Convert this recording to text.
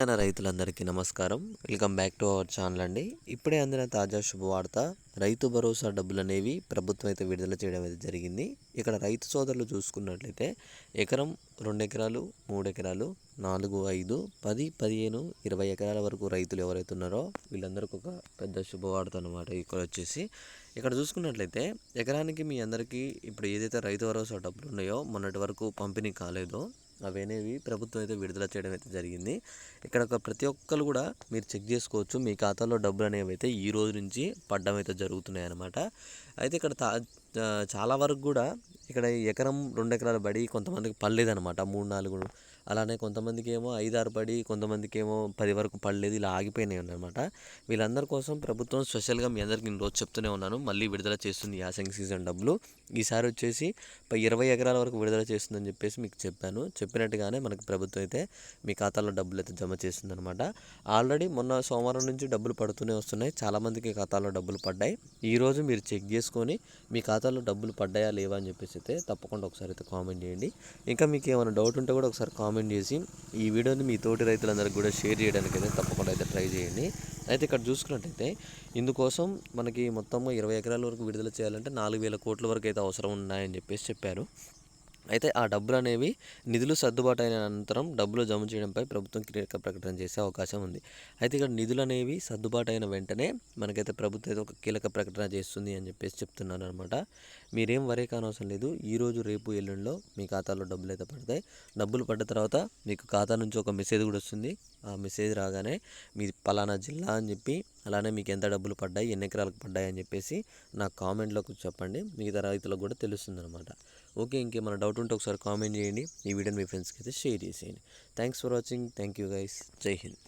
తెలంగాణ రైతులందరికీ నమస్కారం. Welcome back to our channel అండి. ఇప్పుడే అందిన తాజా శుభవార్త రైతు భరోసా డబ్బులు అనేవి ప్రభుత్వం అయితే విడుదల చేయడం అయితే జరిగింది. ఇక్కడ రైతు సోదరులు చూసుకున్నట్లయితే ఎకరం రెండు ఎకరాలు మూడు ఎకరాలు నాలుగు ఐదు పది పదిహేను ఇరవై ఎకరాల వరకు రైతులు ఎవరైతే ఉన్నారో వీళ్ళందరికీ ఒక పెద్ద శుభవార్త అనమాట ఇక్కడ వచ్చేసి. ఇక్కడ చూసుకున్నట్లయితే ఎకరానికి మీ అందరికీ ఇప్పుడు ఏదైతే రైతు భరోసా డబ్బులు ఉన్నాయో మొన్నటి వరకు పంపిణీ కాలేదో. అవి అనేవి ప్రభుత్వం అయితే విడుదల చేయడం అయితే జరిగింది. ఇక్కడ ఒక ప్రతి ఒక్కరు కూడా మీరు చెక్ చేసుకోవచ్చు. మీ ఖాతాలో డబ్బులు అనేవి అయితే ఈ రోజు నుంచి పడ్డం అయితే జరుగుతున్నాయి అన్నమాట అయితే ఇక్కడ తా చాలా వరకు కూడా ఇక్కడ ఎకరం రెండు ఎకరాల బడి కొంతమందికి పడలేదన్నమాట. మూడు నాలుగు అలానే కొంతమందికి ఏమో ఐదారు పడి కొంతమందికి ఏమో పది వరకు పడలేదు ఇలా ఆగిపోయినాయి అనమాట వీళ్ళందరి కోసం ప్రభుత్వం స్పెషల్గా మీ అందరికి నేను రోజు చెప్తూనే ఉన్నాను. మళ్ళీ విడుదల చేస్తుంది యాసంగ్ సీజన్ డబ్బులు. ఈసారి వచ్చేసి ఇరవై ఎకరాల వరకు విడుదల చేస్తుందని చెప్పేసి మీకు చెప్పాను. చెప్పినట్టుగానే మనకి ప్రభుత్వం అయితే మీ ఖాతాలో డబ్బులు అయితే జమ చేస్తుందనమాట ఆల్రెడీ మొన్న సోమవారం నుంచి డబ్బులు పడుతూనే వస్తున్నాయి. చాలామందికి ఖాతాలో డబ్బులు పడ్డాయి. ఈరోజు మీరు చెక్ చేసుకొని మీ ఖాతాలో డబ్బులు పడ్డాయా లేవా అని చెప్పేసి అయితే తప్పకుండా ఒకసారి అయితే కామెంట్ చేయండి. ఇంకా మీకు ఏమైనా డౌట్ ఉంటే కూడా ఒకసారి కామెంట్ కామెంట్ చేసి ఈ వీడియోని మీ తోటి రైతులందరికీ కూడా షేర్ చేయడానికి అయితే తప్పకుండా అయితే ట్రై చేయండి. అయితే ఇక్కడ చూసుకున్నట్టయితే ఇందుకోసం మనకి మొత్తం ఇరవై ఎకరాల వరకు విడుదల చేయాలంటే నాలుగు వేల కోట్ల వరకు అయితే అవసరం ఉన్నాయని చెప్పేసి చెప్పారు. అయితే ఆ డబ్బులు అనేవి నిధులు సర్దుబాటు అయిన అనంతరం డబ్బులు జమ చేయడంపై ప్రభుత్వం కీలక ప్రకటన చేసే అవకాశం ఉంది. అయితే ఇక్కడ నిధులు అనేవి సర్దుబాటు అయిన వెంటనే మనకైతే ప్రభుత్వం అయితే ఒక కీలక ప్రకటన చేస్తుంది అని చెప్పేసి చెప్తున్నాను అనమాట మీరేం వరే కానవసరం లేదు. ఈరోజు రేపు ఎల్లుండిలో మీ ఖాతాలో డబ్బులు అయితే పడతాయి. డబ్బులు పడ్డ తర్వాత మీకు ఖాతా నుంచి ఒక మెసేజ్ కూడా వస్తుంది. ఆ మెసేజ్ రాగానే మీ పలానా జిల్లా అని చెప్పి అలానే మీకు ఎంత డబ్బులు పడ్డాయి ఎన్ని ఎకరాలకు పడ్డాయి అని చెప్పేసి నాకు కామెంట్లోకి చెప్పండి. మిగతా రైతులకు కూడా తెలుస్తుంది అనమాట ఓకే ఇంకేమైనా డౌట్ ఉంటే ఒకసారి కామెంట్ చేయండి. ఈ వీడియోని మీ ఫ్రెండ్స్కి అయితే షేర్ చేసేయండి. Thanks for watching. Thank you guys. Jai Hind.